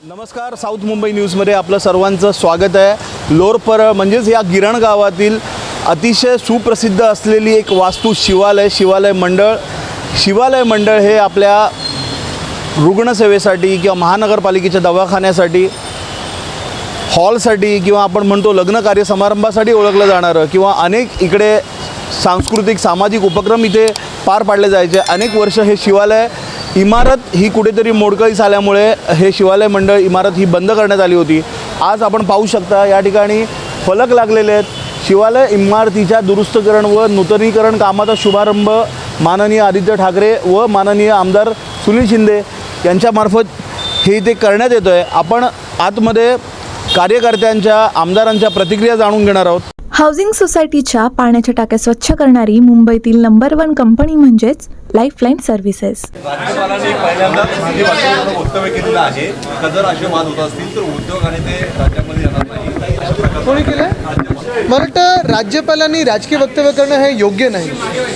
नमस्कार साऊथ मुंबई न्यूजमध्ये आपलं सर्वांचं स्वागत आहे. लोरपर म्हणजेच या गिरण गावातील अतिशय सुप्रसिद्ध असलेली एक वास्तू शिवालय शिवालय मंडळ. शिवालय मंडळ हे आपल्या रुग्णसेवेसाठी किंवा महानगरपालिकेच्या दवाखान्यासाठी हॉलसाठी किंवा आपण म्हणतो लग्न कार्य समारंभासाठी ओळखलं जाणारं किंवा अनेक इकडे सांस्कृतिक सामाजिक उपक्रम इथे पार पाडले जायचे. अनेक वर्ष हे शिवालय इमारत ही कुठेतरी मोडकळीस आल्यामुळे हे शिवालय मंडळ इमारत ही बंद करण्यात आली होती. आज आपण पाहू शकता या ठिकाणी फलक लागलेले आहेत. शिवालय इमारतीच्या दुरुस्तकरण व नूतनीकरण कामाचा शुभारंभ माननीय आदित्य ठाकरे व माननीय आमदार सुनील शिंदे यांच्यामार्फत हे इथे करण्यात येतं आहे आपण आतमध्ये कार्यकर्त्यांच्या आमदारांच्या प्रतिक्रिया जाणून घेणार आहोत. हाऊसिंग सोसायटीच्या पाण्याच्या टाक्या स्वच्छ करणारी मुंबईतील नंबर वन कंपनी म्हणजेच लाईफलाईन सर्व्हिसेस राज्यपालांनी पहिल्यांदाच हिंदी भाषेवर वक्तव्य केलेलं आहे. का जर असे वाद होत असतील तर उद्योग आणि ते राज्यामध्ये येणार नाही. कोणी केलं मला वाटतं राज्यपालांनी राजकीय वक्तव्य करणं हे योग्य नाही.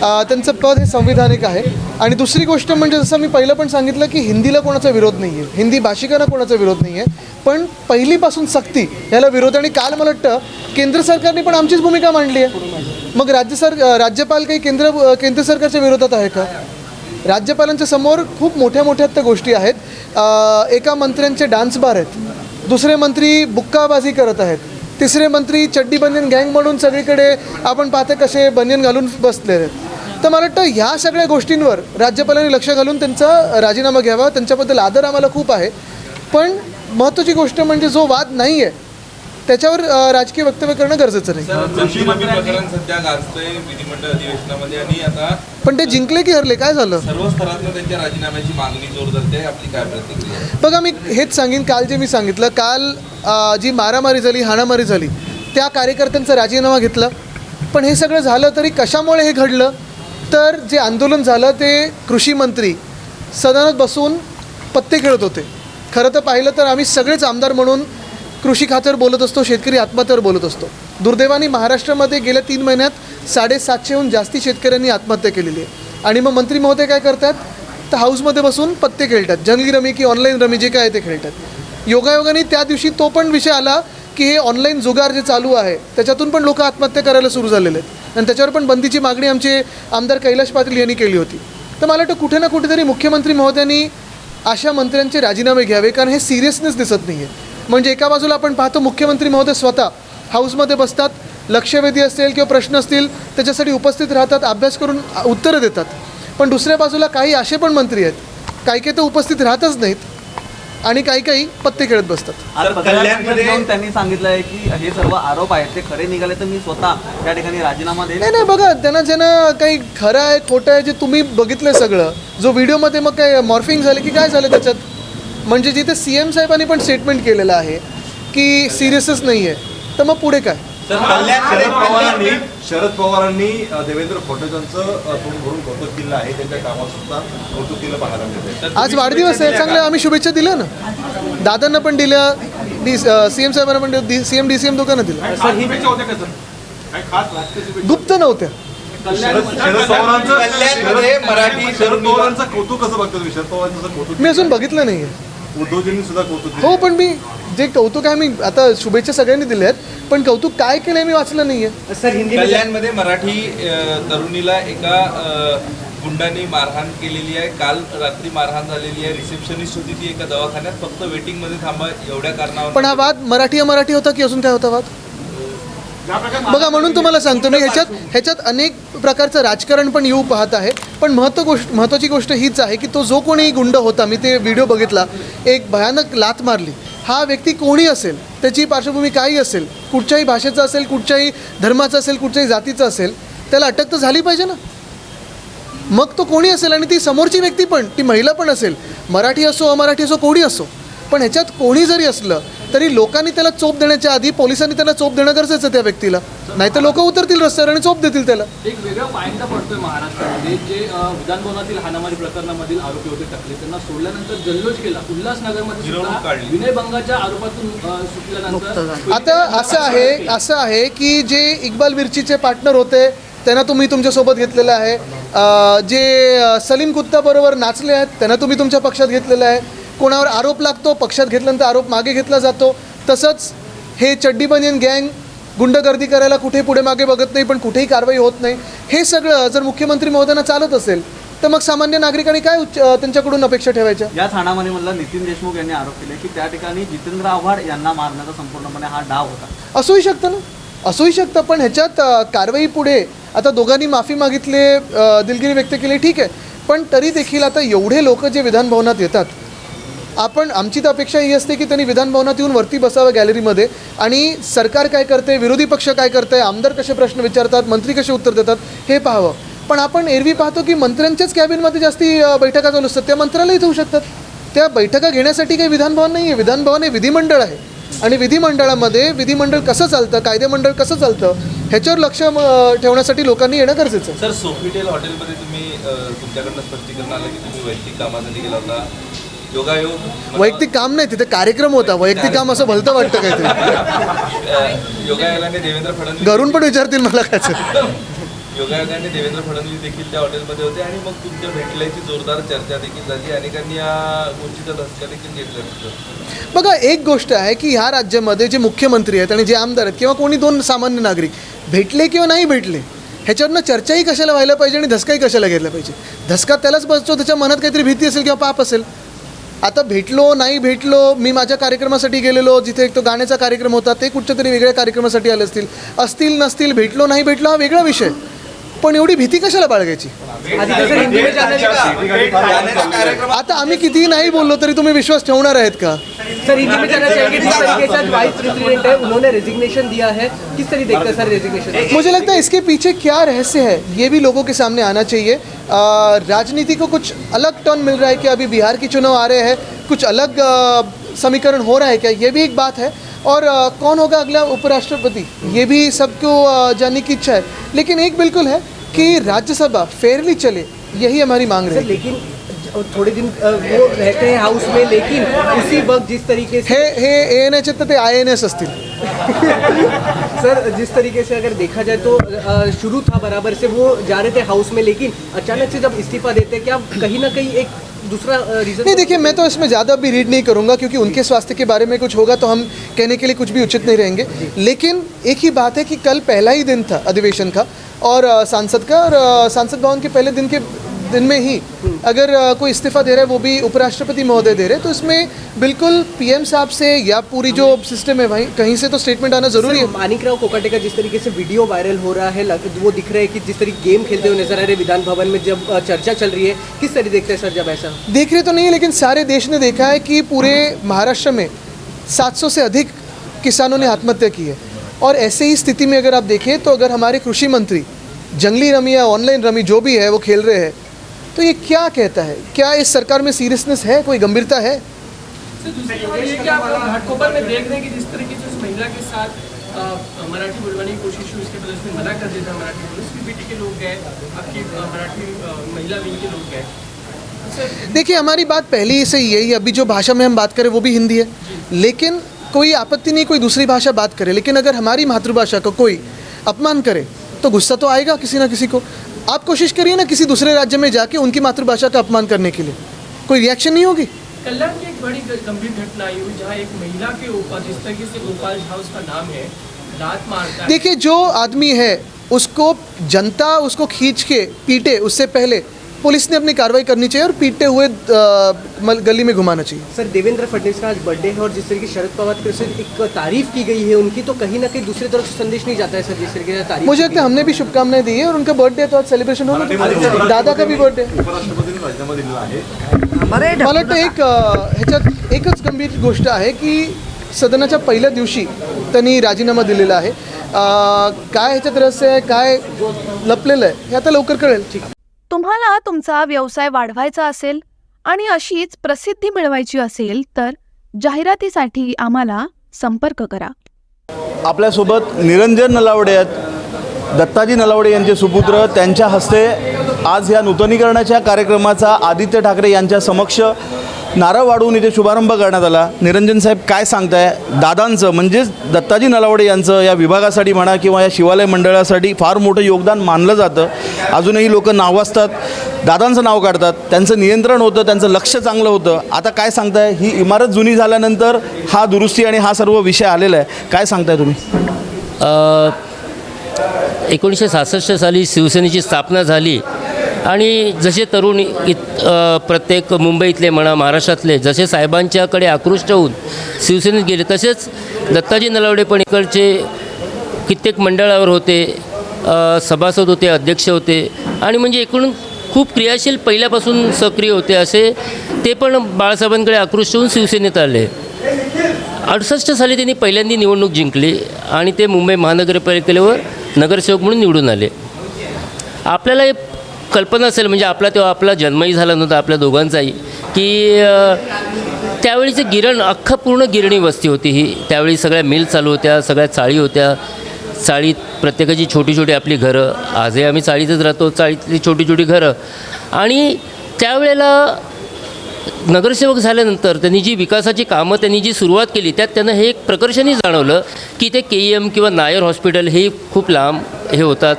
त्यांचं पद हे संविधानिक आहे. आणि दुसरी गोष्ट म्हणजे जसं मी पहिलं पण सांगितलं की हिंदीला कोणाचा विरोध नाही आहे हिंदी भाषिकांना कोणाचा विरोध नाही आहे पण पहिलीपासून सक्ती याला विरोध आणि काल मला वाटतं केंद्र सरकारने पण आमचीच भूमिका मांडली आहे. मग राज्य सर राज्यपाल काही केंद्र केंद्र सरकारच्या विरोधात आहे का? राज्यपालांच्या समोर खूप मोठ्या मोठ्या त्या गोष्टी आहेत. एका मंत्र्यांचे डान्स बार आहेत. दुसरे मंत्री बुक्काबाजी करत आहेत. तिसरे मंत्री चड्डी बनियन गँग म्हणून सगळीकडे आपण पाहते कसे बनियन घालून बसले आहेत. तर मला वाटतं ह्या सगळ्या गोष्टींवर राज्यपालांनी लक्ष घालून त्यांचा राजीनामा घ्यावा. त्यांच्याबद्दल आदर आम्हाला खूप आहे. पण महत्त्वाची गोष्ट म्हणजे जो वाद नाही आहे त्याच्यावर राजकीय वक्तव्य करणं गरजेचं नाही. पण ते जिंकले की हरले काय झालं? बघा मी हेच सांगेन काल जे मी सांगितलं काल जी मारामारी झाली हाणामारी झाली त्या कार्यकर्त्यांचा राजीनामा घेतला. पण हे सगळं झालं तरी कशामुळे हे घडलं? तर जे आंदोलन झालं ते कृषी मंत्री सदनात बसून पत्ते खेळत होते. खरं तर पाहिलं तर आम्ही सगळेच आमदार म्हणून कृषी खात्यावर बोलत असतो शेतकरी आत्महत्यावर बोलत असतो. दुर्दैवाने महाराष्ट्रामध्ये गेल्या तीन महिन्यात साडेसातशेहून जास्ती शेतकऱ्यांनी आत्महत्या केलेली आहे. आणि मग मंत्री महोदय काय करतात? तर हाऊसमध्ये बसून पत्ते खेळतात. जंगली रमी की ऑनलाईन रमी जे काय आहे ते खेळतात. योगायोगाने त्या दिवशी तो पण विषय आला की हे ऑनलाईन जुगार जे चालू आहे त्याच्यातून पण लोक आत्महत्या करायला सुरू झालेले आहेत. आणि त्याच्यावर पण बंदीची मागणी आमचे आमदार कैलाश पाटील यांनी केली होती. तर मला वाटतं कुठे ना कुठेतरी मुख्यमंत्री महोदयांनी अशा मंत्र्यांचे राजीनामे घ्यावे कारण हे सिरियसनेस दिसत नाही आहे म्हणजे एका बाजूला आपण पाहतो मुख्यमंत्री महोदय स्वतः हाऊसमध्ये बसतात लक्षवेधी असेल किंवा प्रश्न असतील त्याच्यासाठी उपस्थित राहतात अभ्यास करून उत्तरं देतात. पण दुसऱ्या बाजूला काही असे पण मंत्री आहेत काही काही तर उपस्थित राहतच नाहीत आणि काही काही पत्ते खेळत बसतात. त्यांनी सांगितलं आहे की हे सर्व आरोप आहेत ते खरे निघाले तर मी स्वतः त्या ठिकाणी राजीनामा देईन. नाही नाही बघा त्यांना ज्यांना काही खरं आहे खोटं आहे जे तुम्ही बघितलं सगळं जो व्हिडिओमध्ये मग काय मॉर्फिंग झालं की काय झालं त्याच्यात? म्हणजे जिथे सी एम साहेबांनी पण स्टेटमेंट केलेलं आहे की सिरियसच नाही आहे तर मग पुढे काय? शरद पवारांनी शरद पवारांनी देवेंद्र फडणवीसांचं तोंड भरून कौतुक केलं आहे त्यांच्या कामात सुद्धा कौतुक केलं पाहायला मिळते आज वाढदिवस आहे चांगलं आम्ही शुभेच्छा दिल्या ना? दादांना पण दिल्या डी सी एम साहेबांना पण C M D C M दोघांना दिल्या. गुप्त नव्हत्या. मराठी शरद पवारांचं कौतुक कसं बघतो? शरद पवारांचं कौतुक मी अजून बघितलं नाही आहे उद्धवजींनी सुद्धा कौतुक केलं. हो पण मी जे कौतुक आहे मी आता शुभेच्छा सगळ्यांनी दिल्या आहेत पण कौतुक काय केलंय मी वाचलं नाही आहे कल्याणमध्ये मराठी अ, तरुणीला एका अ, गुंडाने मारहाण केलेली आहे. काल रात्री मारहाण झालेली आहे. रिसेप्शनिस्ट होती ती एका दवाखान्यात. फक्त वेटिंगमध्ये थांबा एवढ्या कारणावर पण हा वाद मराठी मराठी होता की अजून काय होता वाद? बघा म्हणून तुम्हाला सांगतो मी ह्याच्यात ह्याच्यात अनेक प्रकारचं राजकारण पण येऊ पाहत आहे. पण महत्त्व गोष्ट महत्त्वाची गोष्ट हीच आहे की तो जो कोणी गुंड होता मी ते व्हिडिओ बघितला एक भयानक लात मारली. हा व्यक्ती कोणी असेल त्याची पार्श्वभूमी काही असेल कुठच्याही भाषेचा असेल कुठच्याही धर्माचा असेल कुठच्याही जातीचा असेल त्याला अटक तर झाली पाहिजे ना. मग तो कोणी असेल आणि ती समोरची व्यक्ती पण ती महिला पण असेल. मराठी असो अमराठी असो कोणी असो. पण ह्याच्यात कोणी जरी असलं तरी लोकांनी त्याला चोप देण्याच्या आधी पोलिसांनी त्याला चोप देणं गरजेचं आहे त्या व्यक्तीला. नाही तर लोक उतरतील रस्त्यावर आणि चोप देतील त्याला. एक वेगळा पायंडा पडतोय महाराष्ट्रामध्ये जे विधानभवनातील हाणामारी प्रकरणामधील आरोपी होते टाकले त्यांना सोडल्यानंतर जल्लोष केला. उल्हासनगरमध्ये विनयभंगाच्या आरोपातून सुटल्यानंतर आता असं आहे असं आहे की जे इक्बाल मिर्चीचे पार्टनर होते त्यांना तुम्ही तुमच्यासोबत घेतलेलं आहे. जे सलीम कुत्ताबरोबर नाचले आहेत त्यांना तुम्ही तुमच्या पक्षात घेतलेलं आहे. कोणावर आरोप लागतो पक्षात घेतल्यानंतर आरोप मागे घेतला जातो. तसंच हे चड्डी बनियन गँग गुंडगर्दी करायला कुठे पुढे मागे बघत नाही पण कुठेही कारवाई होत नाही. हे सगळं जर मुख्यमंत्री महोदयांना चालत असेल तर मग सामान्य नागरिकांनी काय उच्च त्यांच्याकडून अपेक्षा ठेवायच्या? या ठाणामानेमधला नितीन देशमुख यांनी आरोप केले की त्या ठिकाणी जितेंद्र आव्हाड यांना मारण्याचा संपूर्णपणे हा डाव होता. असूही शकतं ना? असूही शकतं पण ह्याच्यात कारवाई पुढे आता दोघांनी माफी मागितली दिलगिरी व्यक्त केली ठीक आहे. पण तरी देखील आता एवढे लोक जे विधानभवनात येतात आपण आमची तर अपेक्षा ही असते की त्यांनी विधानभवनात येऊन वरती बसावं गॅलरीमध्ये. आणि सरकार काय करते विरोधी पक्ष काय करते आमदार कसे प्रश्न विचारतात मंत्री कसे उत्तर देतात हे पाहावं. पण आपण एरवी पाहतो की मंत्र्यांच्याच कॅबिनमध्ये जास्ती बैठका चालू असतात. त्या मंत्र्यालाही जाऊ शकतात. त्या बैठका घेण्यासाठी काही विधानभवन नाही आहे विधानभवन हे विधिमंडळ आहे. आणि विधिमंडळामध्ये विधिमंडळ कसं चालतं कायदेमंडळ कसं चालतं ह्याच्यावर लक्ष ठेवण्यासाठी लोकांनी येणं गरजेचं आहे. सर सोफिटेल हॉटेलमध्ये तुम्ही तुमच्याकडनं स्पष्टीकरण आलं की तुम्ही वैयक्तिक कामासाठी गेला होता? योगायोग वैयक्तिक काम नाही तिथे कार्यक्रम होता. वैयक्तिक काम असं भलतं वाटतं काहीतरी. योगायोगाने देवेंद्र फडणवीस घरून पण विचारतील मला काय योगायोगाने देवेंद्र फडणवीस देखील त्या हॉटेलमध्ये होते आणि मग तुमच्या भेटल्याची जोरदार चर्चा देखील झाली. अनेकांनी या गोष्टीचा धसका देखील घेतला. बघा एक गोष्ट आहे की ह्या राज्यामध्ये जे मुख्यमंत्री आहेत आणि जे आमदार आहेत किंवा कोणी दोन सामान्य नागरिक भेटले किंवा नाही भेटले ह्याच्यावरनं चर्चाही कशाला व्हायला पाहिजे आणि धसकाही कशाला घ्यायला पाहिजे? धसका त्यालाच बसतो त्याच्या मनात काहीतरी भीती असेल किंवा पाप असेल. आता भेटलो नाही भेटलो मी माझ्या कार्यक्रमासाठी गेलेलो जिथे एक तो गाण्याचा कार्यक्रम होता ते कुठच्या तरी वेगळ्या कार्यक्रमासाठी आले असतील. असतील नसतील भेटलो नाही भेटलो हा वेगळा विषय. पण एवढी भीती कशाला बाळगायची? आता आम्ही कितीही नाही बोललो तरी तुम्ही विश्वास ठेवणार आहेत का? सर हिंदी में तरीके से वाइस प्रेसिडेंट है उन्होंने रेजिग्नेशन दिया है किस तरह देखते सर रेजिग्नेशन मुझे लगता है इसके पीछे क्या रहस्य है? ये भी लोगों के सामने आना चाहिए। राजनीति को कुछ अलग टर्न मिल रहा है कि अभी बिहार के चुनाव आ रहे हैं। कुछ अलग समीकरण हो रहा है क्या? ये भी एक बात है। और आ, कौन होगा अगला उपराष्ट्रपति? ये भी सबको जानने की इच्छा है। लेकिन एक बिल्कुल है कि राज्यसभा फेयरली चले यही हमारी मांग रहेगी। लेकिन थोड़े दिन वो रहते हैं हाउस में लेकिन उसी वक्त जिस तरीके से हे हे ए एन एच ते आय एन एस असतील सर जिस तरीके से अगर देखा जाए तो शुरू था बराबर से वो जा रहे थे हाउस में लेकिन अचानक से जब इस्तीफा देते हैं क्या कहीं ना कहीं एक दूसरा रीजन नहीं देखिए मैं तो इसमें ज़्यादा अभी रीड नहीं करूँगा क्योंकि उनके स्वास्थ्य के बारे में कुछ होगा तो हम कहने के लिए कुछ भी उचित नहीं रहेंगे। लेकिन एक ही बात है कि कल पहला ही दिन था अधिवेशन का और सांसद का और सांसद भवन के पहले दिन के दिन में ही अगर कोई इस्तीफा दे रहा है वो भी उपराष्ट्रपति महोदय दे रहे हैं तो इसमें बिल्कुल पीएम साहब से या पूरी जो सिस्टम है वहीं कहीं से तो स्टेटमेंट आना ज़रूरी है। मानिकराव कोकाटे का जिस तरीके से वीडियो वायरल हो रहा है वो दिख रहा है कि जिस तरीके गेम खेलते हुए नज़र आ रहे विधान भवन में जब चर्चा चल रही है किस तरह देखते हैं सर जब ऐसा? देख रहे तो नहीं है लेकिन सारे देश ने देखा है कि पूरे महाराष्ट्र में 700 से अधिक किसानों ने आत्महत्या की है। और ऐसे ही स्थिति में अगर आप देखें तो अगर हमारे कृषि मंत्री जंगली रमी या ऑनलाइन रमी जो भी है वो खेल रहे हैं तो ये क्या कहता है? क्या इस सरकार में सीरियसनेस है? कोई गंभीरता है? ये कि आप घाटकोपर में देख रहे हैं कि जिस तरीके से उस महिला के साथ मराठी बोलवाने की कोशिश हुई उसके बाद मना कर दिया मराठी बोलने सीपीटी के लोग गए आपकी मराठी महिला विंग के लोग गए देखिए हमारी बात पहले से ही यही है अभी जो भाषा में हम बात करें वो भी हिंदी है। लेकिन कोई आपत्ति नहीं कोई दूसरी भाषा बात करे। लेकिन अगर हमारी मातृभाषा का कोई अपमान करे तो गुस्सा तो आएगा किसी ना किसी को। आप कोशिश करिए ना किसी दूसरे राज्य में जाके उनकी मातृभाषा का अपमान करने के लिए। कोई रिएक्शन नहीं होगी? कल्याण की एक बड़ी गंभीर घटना आई हुई जहाँ एक महिला के ऊपर जिस तरीके से गोपाल झा उसका नाम है लात मारता है। देखिए जो आदमी है उसको जनता उसको खींच के पीटे उससे पहले पुलिस ने अपनी कार्रवाई करनी चाहिए और पीटते हुए गली में घुमाना चाहिए। सर देवेंद्र फडणवीस का आज बर्थडे है और जिस तरीके से शरद पवार की तरफ से एक तारीफ की गई है उनकी तो कहीं ना कहीं दूसरी तरफ संदेश नहीं जाता है सर जिस तरीके से तारीफ मुझे लगता है हमने भी शुभकामनाएं दी है और उनका बर्थडे तो आज सेलिब्रेशन होना चाहिए दादा का भी बर्थडे है। उपराष्ट्रपतींनी राजीनामा दिलेला आहे मला वाटतं एक ह्याच्यात एकच गंभीर गोष्ट आहे की सदनाच्या पहिल्या दिवशी त्यांनी राजीनामा दिलेला आहे. काय ह्याच्यात रहस्य आहे काय लपलेलं आहे हे आता लवकर कळेल. तुम्हाला तुमचा व्यवसाय वाढवायचा असेल आणि अशीच प्रसिद्धी मिळवायची असेल तर जाहिरातीसाठी आम्हाला संपर्क करा. आपल्यासोबत निरंजन नलावडे आहेत. दत्ताजी नलावडे यांचे सुपुत्र. त्यांच्या हस्ते आज या नूतनीकरणाच्या कार्यक्रमाचा आदित्य ठाकरे यांच्या समक्ष नारळ वाढवून इथे शुभारंभ करण्यात आला. निरंजन साहेब काय सांगताय? दादांचं म्हणजेच दत्ताजी नलावडे यांचं या विभागासाठी म्हणा किंवा या शिवालय मंडळासाठी फार मोठं योगदान मानलं जातं. अजूनही लोक नावाजतात दादांचं नाव काढतात त्यांचं नियंत्रण होतं त्यांचं लक्ष चांगलं होतं. आता काय सांगताय? ही इमारत जुनी झाल्यानंतर हा दुरुस्ती आणि हा सर्व विषय आलेला आहे. काय सांगताय तुम्ही? एकोणीसशे सहासष्ट साली शिवसेनेची स्थापना झाली. आणि जसे तरुण इत प्रत्येक मुंबईतले म्हणा महाराष्ट्रातले जसे साहेबांच्याकडे आकृष्ट होऊन शिवसेनेत गेले तसेच दत्ताजी नलावडे पण इकडचे कित्येक मंडळावर होते सभासद होते अध्यक्ष होते आणि म्हणजे एकूण खूप क्रियाशील पहिल्यापासून सक्रिय होते असे ते पण बाळासाहेबांकडे आकृष्ट होऊन शिवसेनेत आले. अडुसष्ट साली त्यांनी पहिल्यांदा निवडणूक जिंकली आणि ते मुंबई महानगरपालिकेवर नगरसेवक म्हणून निवडून आले. आपल्याला कल्पना असेल म्हणजे आपला तेव्हा आपला जन्मही झाला नव्हता आपल्या दोघांचाही की त्यावेळीचं गिरण अख्खं पूर्ण गिरणी वस्ती होती ही. त्यावेळी सगळ्या मिल चालू होत्या सगळ्या चाळी होत्या. चाळीत प्रत्येकाची छोटी छोटी आपली घरं. आजही आम्ही चाळीतच राहतो चाळीतली छोटी छोटी घरं. आणि त्यावेळेला नगरसेवक झाल्यानंतर त्यांनी जी विकासाची कामं त्यांनी जी सुरुवात केली त्यात त्यांना हे एक प्रकर्षणी जाणवलं की ते के ई एम किंवा नायर हॉस्पिटल हे खूप लांब हे होतात.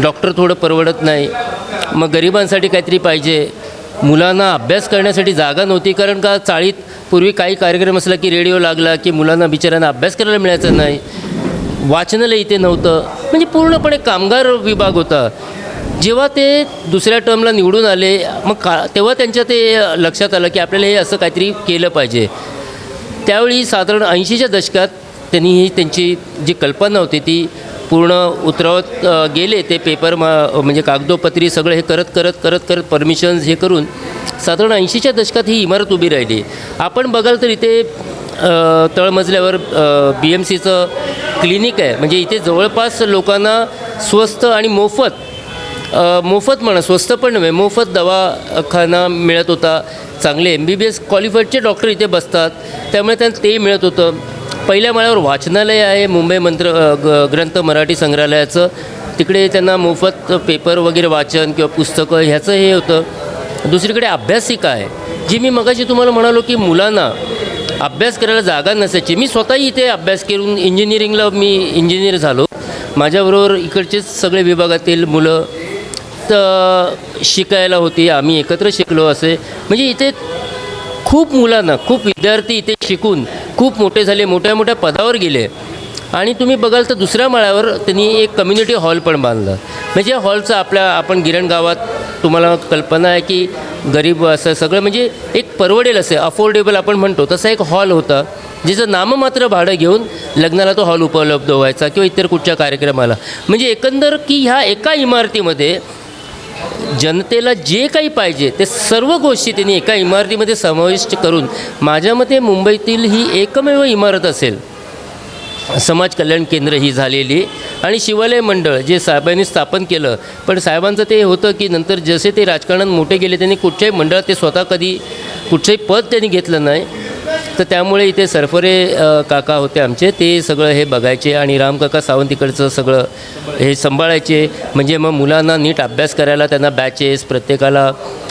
डॉक्टर थोडं परवडत नाही. मग गरिबांसाठी काहीतरी पाहिजे. मुलांना अभ्यास करण्यासाठी जागा नव्हती कारण का चाळीत पूर्वी काही कार्यक्रम असला की रेडिओ लागला की मुलांना बिचाऱ्यांना अभ्यास करायला मिळायचं नाही. वाचनालय इथे नव्हतं. म्हणजे पूर्णपणे कामगार विभाग होता. जेव्हा ते दुसऱ्या टर्मला निवडून आले मग का तेव्हा त्यांच्या ते लक्षात आलं की आपल्याला हे असं काहीतरी केलं पाहिजे. त्यावेळी साधारण ऐंशीच्या दशकात त्यांनी ही त्यांची जी कल्पना होती ती पूर्ण उतरवत गेले ते पेपर मा म्हणजे कागदोपत्री सगळं हे करत करत करत करत परमिशन्स हे करून साधारण ऐंशीच्या दशकात ही इमारत उभी राहिली. आपण बघाल तर इथे तळमजल्यावर बी एम सीचं क्लिनिक आहे. म्हणजे इथे जवळपास लोकांना स्वस्त आणि मोफत मोफत म्हणा स्वस्त पण नव्हे मोफत दवाखाना मिळत होता. चांगले एम बी बी एस क्वालिफाईडचे डॉक्टर इथे बसतात. त्यामुळे त्यांना ते मिळत होतं. पहिल्या माळ्यावर वाचनालय आहे मुंबई मंत्र ग ग्रंथ मराठी संग्रहालयाचं. तिकडे त्यांना मोफत पेपर वगैरे वाचन किंवा पुस्तकं ह्याचं हे होतं. दुसरीकडे अभ्यासिका आहे. जी मी मगाशी तुम्हाला म्हणालो की मुलांना अभ्यास करायला जागा नसायची. मी स्वतःही इथे अभ्यास करून इंजिनिअरिंगला मी इंजिनियर झालो. माझ्याबरोबर इकडचेच सगळे विभागातील मुलं तर शिकायला होती. आम्ही एकत्र शिकलो असे. म्हणजे इथे खूप मुलांना खूप विद्यार्थी इथे शिकून खूप मोठे झाले मोठ्या मोठ्या पदावर गेले. आणि तुम्ही बघाल तर दुसऱ्या माळ्यावर त्यांनी एक कम्युनिटी हॉल पण बांधलं. म्हणजे हॉलचं आपल्या आपण गिरण गावात तुम्हाला कल्पना आहे की गरीब असं सगळं म्हणजे एक परवडेल असे अफोर्डेबल आपण म्हणतो तसा एक हॉल होता जिचं नाममात्र भाडं घेऊन लग्नाला तो हॉल उपलब्ध व्हायचा किंवा इतर कुठच्या कार्यक्रमाला. म्हणजे एकंदर की ह्या एका इमारतीमध्ये जनतेला जे काही पाहिजे ते सर्व गोष्टी त्यांनी एका इमारतीमध्ये समाविष्ट करून माझ्या मते मुंबईतील ही एकमेव इमारत असेल. समाज कल्याण केंद्र ही झालेली आणि शिवालय मंडळ जे साहेबांनी स्थापन केलं. पण साहेबांचं ते होतं की नंतर जसे ते राजकारणात मोठे गेले त्यांनी कुठच्याही मंडळात ते स्वतः कधी कुठचंही पद त्यांनी घेतलं नाही. तर त्यामुळे इथे सरफरे काका होते आमचे. ते सगळं हे बघायचे आणि रामकाका सावंत इकडचं सगळं हे सांभाळायचे. म्हणजे मग मुलांना नीट अभ्यास करायला त्यांना बॅचेस प्रत्येकाला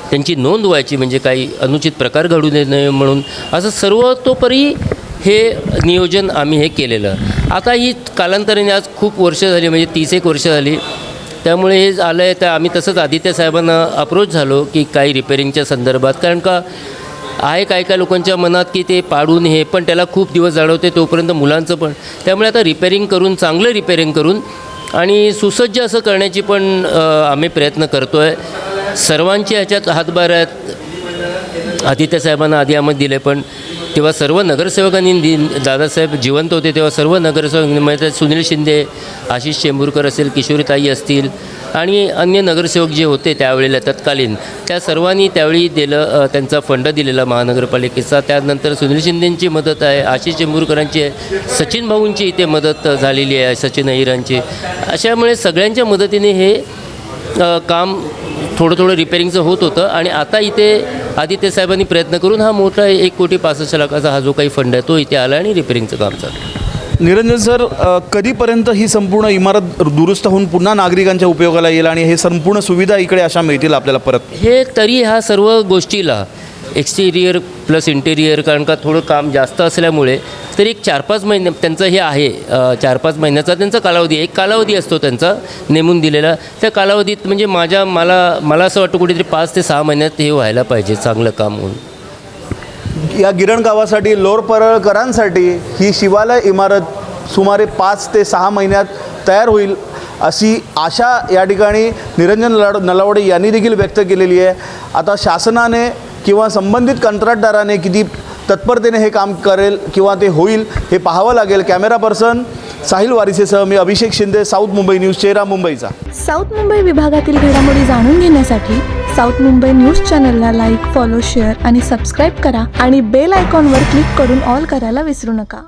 त्यांची नोंद व्हायची. म्हणजे काही अनुचित प्रकार घडू दे नये म्हणून. असं सर्वतोपरी हे नियोजन आम्ही हे केलेलं. आता ही कालांतराने आज खूप वर्ष झाली. म्हणजे तीस एक वर्ष झाली. त्यामुळे हे आलं आहे तर आम्ही तसंच आदित्य साहेबांना अप्रोच झालो की काही रिपेरिंगच्या संदर्भात. कारण का आहे काय काय लोकांच्या मनात की ते पाडून हे पण त्याला खूप दिवस जाणवते तोपर्यंत मुलांचं पण. त्यामुळे आता रिपेरिंग करून चांगलं रिपेरिंग करून आणि सुसज्ज असं करण्याची पण आम्ही प्रयत्न करतो आहे सर्वांची ह्याच्यात हातभार आहेत. आदित्य साहेबांना आधी आम्ही दिले पण तेव्हा सर्व नगरसेवकांनी दि दादासाहेब जिवंत होते तेव्हा सर्व नगरसेवक म्हणजे सुनील शिंदे आशिष चेंबूरकर असेल किशोरीताई असतील आणि अन्य नगरसेवक जे होते त्यावेळेला तत्कालीन त्या सर्वांनी त्यावेळी दिलं त्यांचा फंड दिलेला महानगरपालिकेचा. त्यानंतर सुनील शिंदेंची मदत आहे आशिष चेंबूरकरांची आहे सचिन भाऊंची इथे मदत झालेली आहे सचिन अहिरांची. अशामुळे सगळ्यांच्या मदतीने हे काम थोडं थोडं रिपेरिंगचं होत होतं आणि आता इथे आदित्य साहेबांनी प्रयत्न करून हा मोठा एक कोटी पासष्ट लाखाचा हा जो काही फंड आहे तो इथे आला आणि रिपेरिंगचं काम चालू निरंजन सर कधीपर्यंत ही संपूर्ण इमारत दुरुस्त होऊन पुन्हा नागरिकांच्या उपयोगाला येईल आणि हे संपूर्ण सुविधा इकडे अशा मिळतील आपल्याला परत? हे तरी ह्या सर्व गोष्टीला एक्सटिरियर प्लस इंटेरियर कारण का थोडं काम जास्त असल्यामुळे तरी एक चार पाच महिने त्यांचं हे आहे चार पाच महिन्याचा त्यांचा कालावधी एक कालावधी असतो त्यांचा नेमून दिलेला. त्या कालावधीत म्हणजे माझ्या मला मला असं वाटतं कुठेतरी पाच ते सहा महिन्यात हे व्हायला पाहिजे चांगलं काम होऊन. या गिरण गावासाठी लोर परळकरांसाठी ही शिवालय इमारत सुमारे पाच ते सहा महिन्यात तयार होईल अशी आशा या ठिकाणी निरंजन नलाड नलावडे यांनी देखील व्यक्त केलेली आहे. आता शासनाने किंवा संबंधित कंत्राटदाराने किती तत्परतेने हे काम करेल किंवा ते होईल हे पाहावं लागेल. कॅमेरा पर्सन साहिल वारिसेसह मी अभिषेक शिंदे साऊथ मुंबई न्यूज चेहरा मुंबईचा. साऊथ मुंबई विभागातील घडामोडी जाणून घेण्यासाठी साऊथ मुंबई न्यूज चॅनलला लाईक फॉलो शेअर आणि सबस्क्राईब करा आणि बेल आयकॉनवर क्लिक करून ऑल करायला विसरू नका.